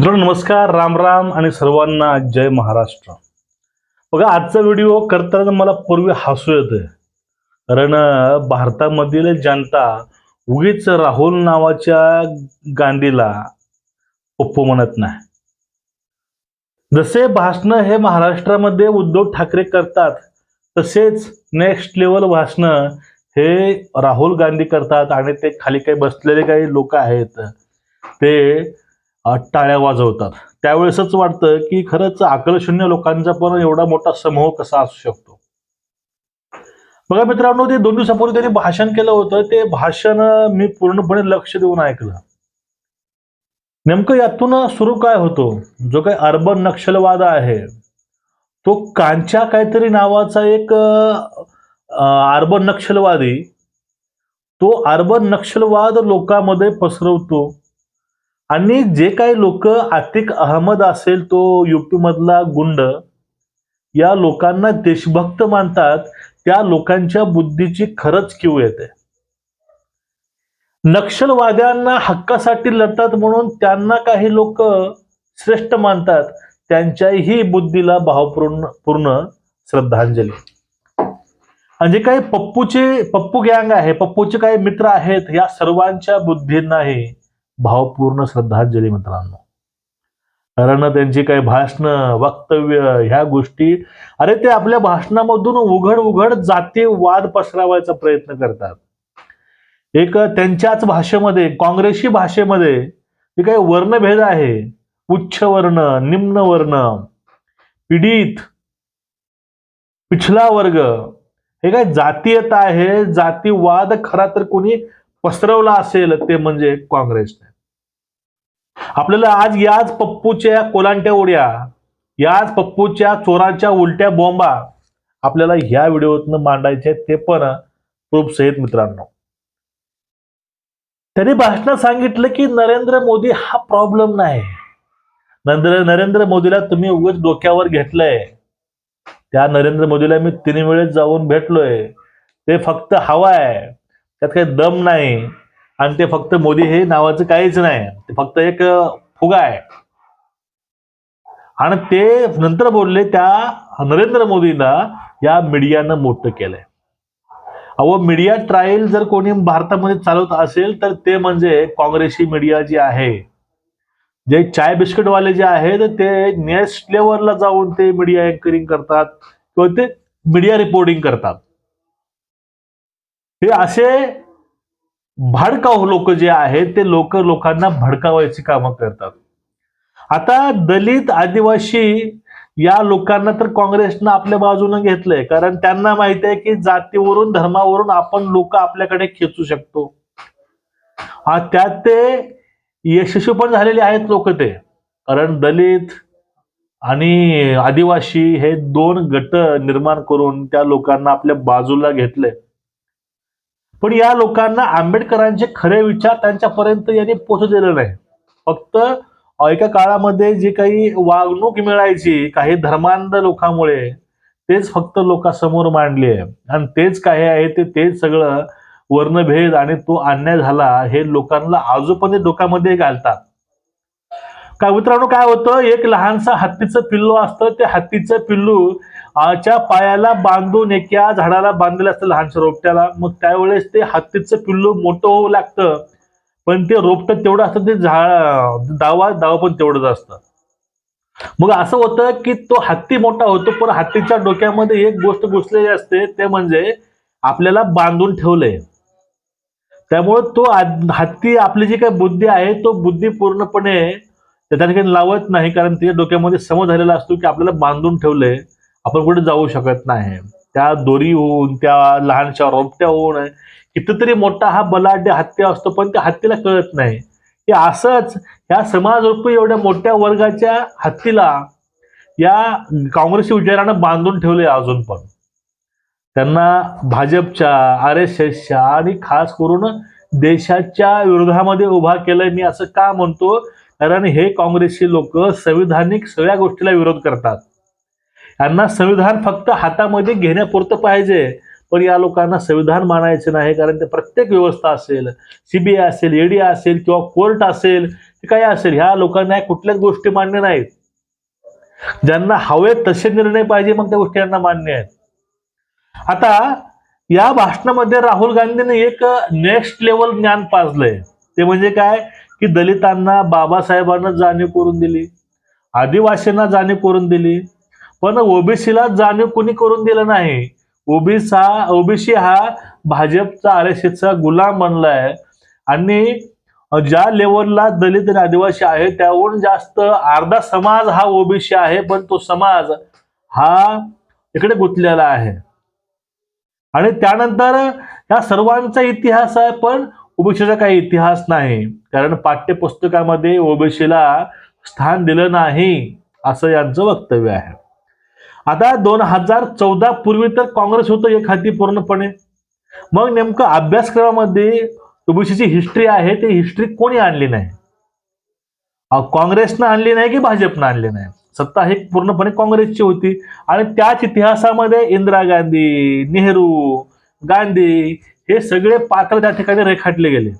मित्रांनो नमस्कार राम राम आणि सर्वांना जय महाराष्ट्र. बघा आजचा व्हिडिओ करताना मला पूर्वी हसू येतं कारण भारतामधील जनता उगीच राहुल नावाच्या गांधीला पप्पू म्हणत नाही. जसे भाषण हे महाराष्ट्रामध्ये उद्धव ठाकरे करतात तसेच नेक्स्ट लेवल भाषण हे राहुल गांधी करतात आणि ते खाली काही बसलेले काही लोक आहेत ते टाळ्या वाजवतात. त्यावेळेसच वाटतं की खरंच आकलशून्य लोकांचा पण एवढा मोठा समूह कसा असू शकतो? बघा मित्रांनो ते दोन दिवसापूर्वी त्यांनी भाषण केलं होतं ते भाषण मी पूर्णपणे लक्ष देऊन ऐकलं. नेमकं यातून सुरू काय होतो? जो काही अर्बन नक्षलवाद आहे तो कांच्या काहीतरी नावाचा एक अर्बन नक्षलवादी तो अर्बन नक्षलवाद लोकांमध्ये पसरवतो. आणि जे काही लोक आतिक अहमद असेल तो युपी मधला गुंड या लोकांना देशभक्त मानतात त्या लोकांच्या बुद्धीची खरंच किव येते. नक्षलवाद्यांना हक्कासाठी लढतात म्हणून त्यांना काही लोक श्रेष्ठ मानतात त्यांच्याही बुद्धीला भावपूर्ण पूर्ण श्रद्धांजली. आणि जे काही पप्पूचे पप्पू गँग आहे पप्पूचे काही मित्र आहेत या सर्वांच्या बुद्धींनाही भावपूर्ण श्रद्धांजली मित्रांनो. कारण त्यांची काही भाषण वक्तव्य ह्या गोष्टी अरे ते आपल्या भाषणामधून उघड उघड जातीवाद पसरवायचा प्रयत्न करतात. एक त्यांच्याच भाषेमध्ये काँग्रेसी भाषेमध्ये जे काही वर्णभेद आहे उच्च वर्ण निम्न वर्ण पीडित पिछला वर्ग हे काय जातीयता आहे जातीवाद खरा तर कोणी पसरवला असेल ते म्हणजे काँग्रेसने. आपल्याला आज याच पप्पूच्या कोलांट्या उड्या याच पप्पूच्या चोराच्या उलट्या बॉम्बा आपल्याला ह्या व्हिडिओतनं मांडायचे ते पण प्रूफ सहित मित्रांनो. त्यांनी भाषणात सांगितलं की नरेंद्र मोदी हा प्रॉब्लेम नाही. नरेंद्र नरेंद्र मोदीला तुम्ही उगाच डोक्यावर घेतलंय. त्या नरेंद्र मोदीला मी तीन वेळेस जाऊन भेटलोय. ते फक्त हवा आहे त्यात काही दम नाही. आणि ते फक्त मोदी हे नावाचं काहीच नाही. ते फक्त एक फुगा आहे. आणि ते नंतर बोलले त्या नरेंद्र मोदीला या मीडियानं मोठं केलंय. अहो मीडिया ट्रायल जर कोणी भारतामध्ये चालवत असेल तर ते म्हणजे काँग्रेसी मीडिया जी आहे जे चाय बिस्किटवाले जे आहेत ते नेक्स्ट लेवलला जाऊन ते मीडिया अँकरिंग करतात किंवा ते मीडिया रिपोर्टिंग करतात. हे असे भडकाऊ लोक जे आहेत ते लोक लोकांना भडकावायची कामं करतात. आता दलित आदिवासी या लोकांना तर काँग्रेसनं आपल्या बाजूने घेतलंय. कारण त्यांना माहिती आहे की जातीवरून धर्मावरून आपण लोक आपल्याकडे खेचू शकतो. हा, त्यात ते यशस्वी पण झालेले आहेत लोक ते. कारण दलित आणि आदिवासी हे दोन गट निर्माण करून त्या लोकांना आपल्या बाजूला घेतले पण या लोकांना आंबेडकरांचे खरे विचार त्यांच्यापर्यंत यांनी पोहोचलेले नाही. फक्त एका काळामध्ये जी काही वागणूक मिळायची काही धर्मांध लोकांमुळे तेच फक्त लोकांसमोर मांडली आहे. आणि तेच काय आहे ते तेच सगळं वर्णभेद आणि तो अन्याय झाला हे लोकांना आजोपणे डोक्यामध्ये घालतात. का मित्रांनो काय होतं? एक लहानसा हत्तीचं पिल्लू असतं. ते हत्तीचं पिल्लू च्या पायाला बांधून एका झाडाला बांधलेलं असतं लहानशा रोपट्याला. मग त्यावेळेस ते हत्तीचं पिल्लू मोठं होऊ लागतं. पण ते रोपट तेवढं असतं ते झाड दावा दावा पण तेवढंच असतं. मग असं होतं की तो हत्ती मोठा होतो पण हत्तीच्या डोक्यामध्ये एक गोष्ट घुसलेली असते ते म्हणजे आपल्याला बांधून ठेवलंय. त्यामुळे तो हत्ती आपली जी काही बुद्धी आहे तो बुद्धी पूर्णपणे त्या ठिकाणी लावत नाही कारण त्याच्या डोक्यामध्ये समज झालेला असतो की आपल्याला बांधून ठेवलंय. आपण कुठे जाऊ शकत नाही. त्या दोरी होऊन त्या लहानशा रोपट्या होऊन कितीतरी मोठा हा बलाढ्य हत्ती असतो पण त्या हत्तीला कळत नाही. की असंच ह्या समाजरूपी एवढ्या मोठ्या वर्गाच्या हत्तीला या काँग्रेसी विचारानं बांधून ठेवले अजून पण. त्यांना भाजपच्या आर एस एसच्या आणि खास करून देशाच्या विरोधामध्ये उभा केलंय मी असं का म्हणतो? कारण हे काँग्रेसचे लोक संविधानिक सगळ्या गोष्टीला विरोध करतात. यांना संविधान फक्त हातामध्ये घेण्यापुरतं पाहिजे. पण या लोकांना संविधान मानायचं नाही कारण ते प्रत्येक व्यवस्था असेल सीबीआय असेल ईडी असेल किंवा कोर्ट असेल काय असेल ह्या लोकांना कुठल्याच गोष्टी मान्य नाहीत. ज्यांना हवे तसे निर्णय पाहिजे मग त्या गोष्टी यांना मान्य आहेत. आता या भाषणामध्ये राहुल गांधीने एक नेक्स्ट लेवल ज्ञान पाजलंय. ते म्हणजे काय? की दलितांना बाबासाहेबांना जाणीव करून दिली आदिवासींना जाणीव करून दिली पण ओबीसीला जाणीव कोणी करून दिलं नाही? ओबीसी हा ओबीसी हा भाजपचा आर गुलाम बनलाय. आणि ज्या लेवलला दलित आणि आदिवासी आहे त्याहून जास्त अर्धा समाज हा ओबीसी आहे पण तो समाज हा इकडे गुंतलेला आहे. आणि त्यानंतर या सर्वांचा इतिहास आहे पण ओबीसीचा काही इतिहास नाही. कारण पाठ्यपुस्तकामध्ये ओबीसीला स्थान दिलं नाही असं यांचं वक्तव्य आहे. आता दोन हजार चौदा पूर्वी तर काँग्रेस होतं एक हाती पूर्णपणे. मग नेमकं अभ्यासक्रमामध्ये ओबीसीची हिस्ट्री आहे ती हिस्ट्री कोणी आणली नाही? काँग्रेसनं आणली नाही की भाजपनं आणली नाही? सत्ता हे पूर्णपणे काँग्रेसची होती. आणि त्याच इतिहासामध्ये इंदिरा गांधी नेहरू गांधी हे सगळे पात्र त्या ठिकाणी रेखाटले गेले.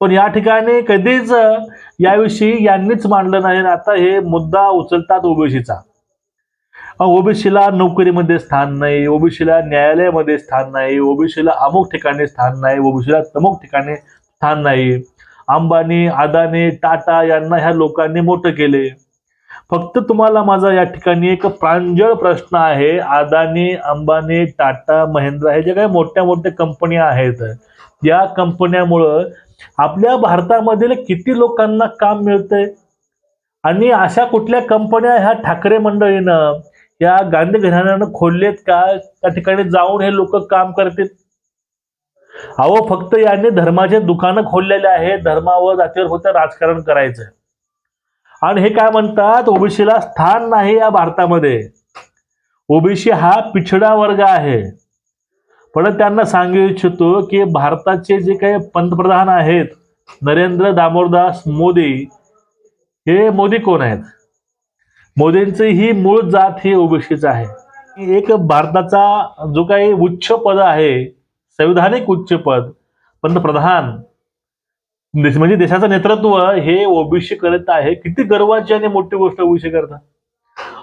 पण या ठिकाणी कधीच याविषयी यांनीच मांडलं नाही आता हे मुद्दा उचलतात ओबीसीचा. ओबीसीला नोकरीमध्ये स्थान नाही ओबीसीला न्यायालयामध्ये स्थान नाही ओबीसीला अमुक ठिकाणी स्थान नाही ओबीसीला तमुक ठिकाणी स्थान नाही. अंबानी अदानी टाटा यांना ह्या लोकांनी मोठं केले. फक्त तुम्हाला माझा या ठिकाणी एक प्रांजळ प्रश्न आहे अदानी अंबानी टाटा महिंद्रा हे जे काही मोठ्या मोठ्या कंपन्या आहेत या कंपन्यामुळं आपल्या भारतामधील किती लोकांना काम मिळतंय? आणि अशा कुठल्या कंपन्या ह्या ठाकरे मंडळीनं या गांधी घराण्यानं खोललेत का? त्या ठिकाणी जाऊन हे लोक काम करतील? अहो फक्त यांनी धर्माचे दुकानं खोललेले आहेत. धर्मावर जातीवर फक्त राजकारण करायचं. आणि हे काय म्हणतात? ओबीसीला स्थान नाही या भारतामध्ये. ओबीसी हा पिछडा वर्ग आहे. पण त्यांना सांगू इच्छितो की भारताचे जे काही पंतप्रधान आहेत नरेंद्र दामोरदास मोदी हे मोदी कोण आहेत? मोदींची ही मूळ जात ही ओबीसीच आहे. एक भारताचा जो काही उच्च पद आहे संविधानिक उच्च पद पंतप्रधान म्हणजे देशाचं नेतृत्व हे ओबीसी करत आहे. किती गर्वाची आणि मोठी गोष्ट ओबीसी करतात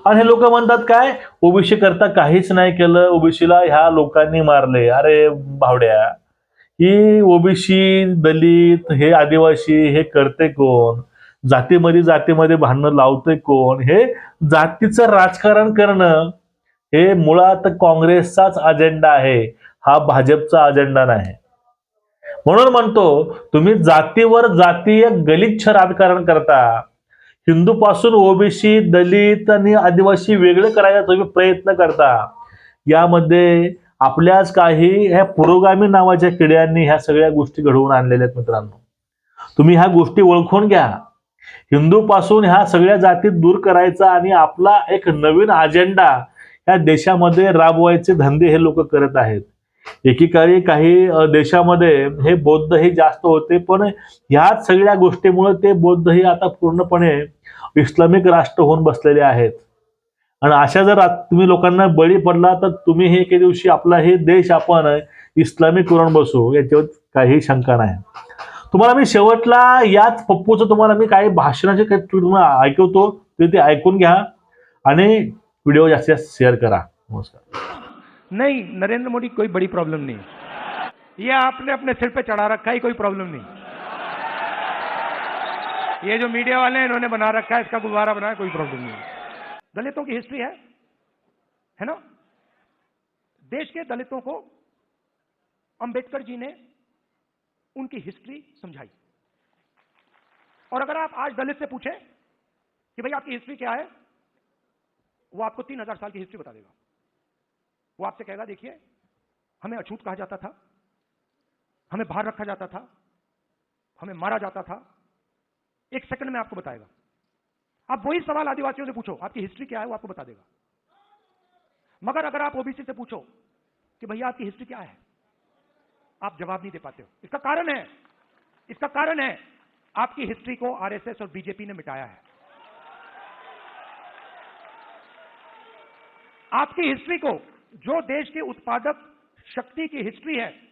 आणि हे लोक म्हणतात काय ओबीसी करता काहीच नाही केलं ओबीसीला ह्या लोकांनी मारले. अरे भावड्या ही ओबीसी दलित हे आदिवासी हे करते कोण? जातीमध्ये जातीमध्ये भांडणं लावतोय कोण? हे जातीचं राजकारण करणं हे मुळात काँग्रेसचाच अजेंडा आहे. हा भाजपचा अजेंडा नाही. म्हणून म्हणतो तुम्ही जातीवर जातीय गलिच्छ राजकारण करता. हिंदू पासून ओबीसी दलित आणि आदिवासी वेगळे करायचा तुम्ही प्रयत्न करता. यामध्ये आपल्याच काही ह्या पुरोगामी नावाच्या किड्यांनी ह्या सगळ्या गोष्टी घडवून आणलेल्या आहेत मित्रांनो. तुम्ही ह्या गोष्टी ओळखून घ्या. हिंदू पासून ह्या सगळ्या जाती दूर करायचा आणि आपला एक नवीन अजेंडा या देशामध्ये राबवायचे धंदे हे लोक करत आहेत. एकीकाळी काही देशामध्ये हे बौद्धही जास्त होते पण ह्याच सगळ्या गोष्टीमुळे ते बौद्ध ही आता पूर्णपणे इस्लामिक राष्ट्र होऊन बसलेले आहेत. आणि अशा जर तुम्ही लोकांना बळी पडला तर तुम्ही हे एके दिवशी आपला हे देश आपण इस्लामिक करून बसू याच्यावर काही शंका नाही. तुम्हाला मी शेवटला याच पप्पूचं तुम्हाला मी काही भाषणाचे काही तुम्हाला ऐकवतो, ते ते जास्त शेअर करा. नमस्कार. नहीं, नरेंद्र मोदी, कोई बड़ी प्रॉब्लम नहीं. ये आपने अपने सिर पे चढ़ा रखा है, कोई प्रॉब्लम नहीं. ये जो मीडिया वाले हैं, इन्होंने बना रखा है, इसका गुब्बारा बनाया, कोई प्रॉब्लम नहीं. दलितों की हिस्ट्री है है ना? देश के दलितों को अंबेडकर जी ने उनकी हिस्ट्री समझाई। और अगर आप आज दलित से पूछें कि भाई आपकी हिस्ट्री क्या है, वो आपको तीन हज़ार साल की हिस्ट्री बता देगा। वो आपसे कहेगा, देखिए, हमें अछूत कहा जाता था, हमें बाहर रखा जाता था, हमें मारा जाता था। एक सेकंड में आपको बताएगा। आप वही सवाल आदिवासियों से पूछो, आपकी हिस्ट्री क्या है वो आपको बता देगा। मगर अगर आप ओबीसी से पूछो कि भैया आपकी हिस्ट्री क्या है आप जवाब नहीं दे पाते हो। इसका कारण है। इसका कारण है, आपकी हिस्ट्री को आरएसएस और बीजेपी ने मिटाया है। आपकी हिस्ट्री को, जो देश की उत्पादक शक्ति की हिस्ट्री है,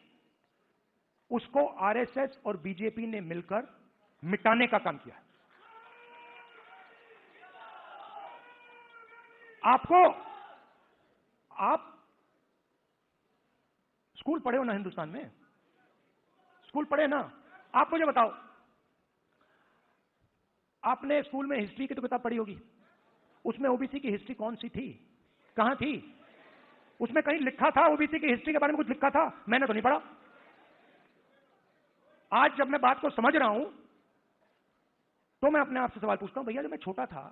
उसको आरएसएस और बीजेपी ने मिलकर मिटाने का काम किया आपको, आप स्कूल पढ़े हो ना हिंदुस्तान में? स्कूल पढ़े ना? आप मुझे बताओ। आपने स्कूल में हिस्ट्री की तो किताब पढ़ी होगी। उसमें ओबीसी की हिस्ट्री कौन सी थी? कहाँ थी? उसमें कहीं लिखा था ओबीसी की हिस्ट्री के बारे में कुछ लिखा था? मैंने तो नहीं पढ़ा। आज जब मैं बात को समझ रहा हूँ तो मैं अपने आप से सवाल पूछता हूँ, भैया, जब मैं छोटा था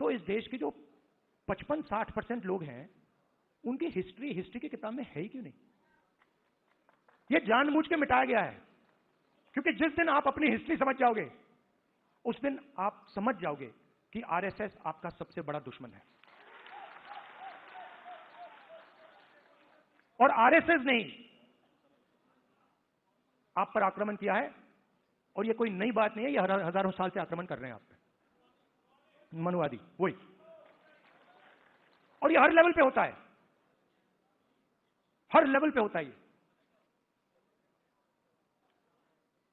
तो इस देश के जो 55-60 परसेंट लोग हैं उनकी हिस्ट्री हिस्ट्री की किताब में है ही क्यों नहीं? ये जानबूझ के मिटाया गया है। क्योंकि जिस दिन आप अपनी हिस्ट्री समझ जाओगे, उस दिन आप समझ जाओगे कि आरएसएस आपका सबसे बड़ा दुश्मन है। और आरएसएस ने ही आप पर आक्रमण किया है, और यह कोई नई बात नहीं है, ये हर- हज़ारों साल से आक्रमण कर रहे हैं आप मनुवादी, वही। और यह हर लेवल पे होता है। हर लेवल पे होता है ये।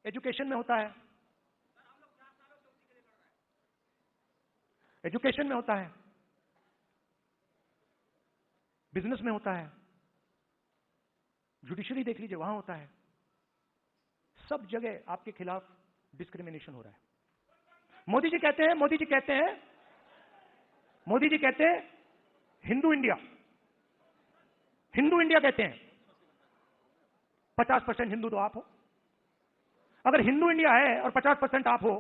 एजुकेशन में होता है। एजुकेशन में होता है। बिज़नेस में होता है। जुडिशरी देख लीजिए, वहाँ होता है। सब जगह आपके खिलाफ डिस्क्रिमिनेशन हो रहा है। मोदी जी कहते हैं, मोदी जी कहते हैं, मोदी जी कहते हैं, हिंदू इंडिया। हिंदू इंडिया कहते हैं। पचास परसेंट हिंदू तो आप हो। अगर हिंदू इंडिया है और पचास परसेंट आप हो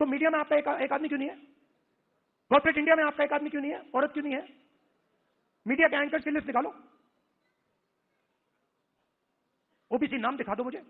तो मीडिया में आपका एक, एक आदमी क्यों नहीं है? कॉर्पोरेट इंडिया में आपका एक आदमी क्यों नहीं है? औरत क्यों नहीं है? मीडिया के एंकर की लिस्ट निकालो। ओबीसी नाम दिखा दो मुझे।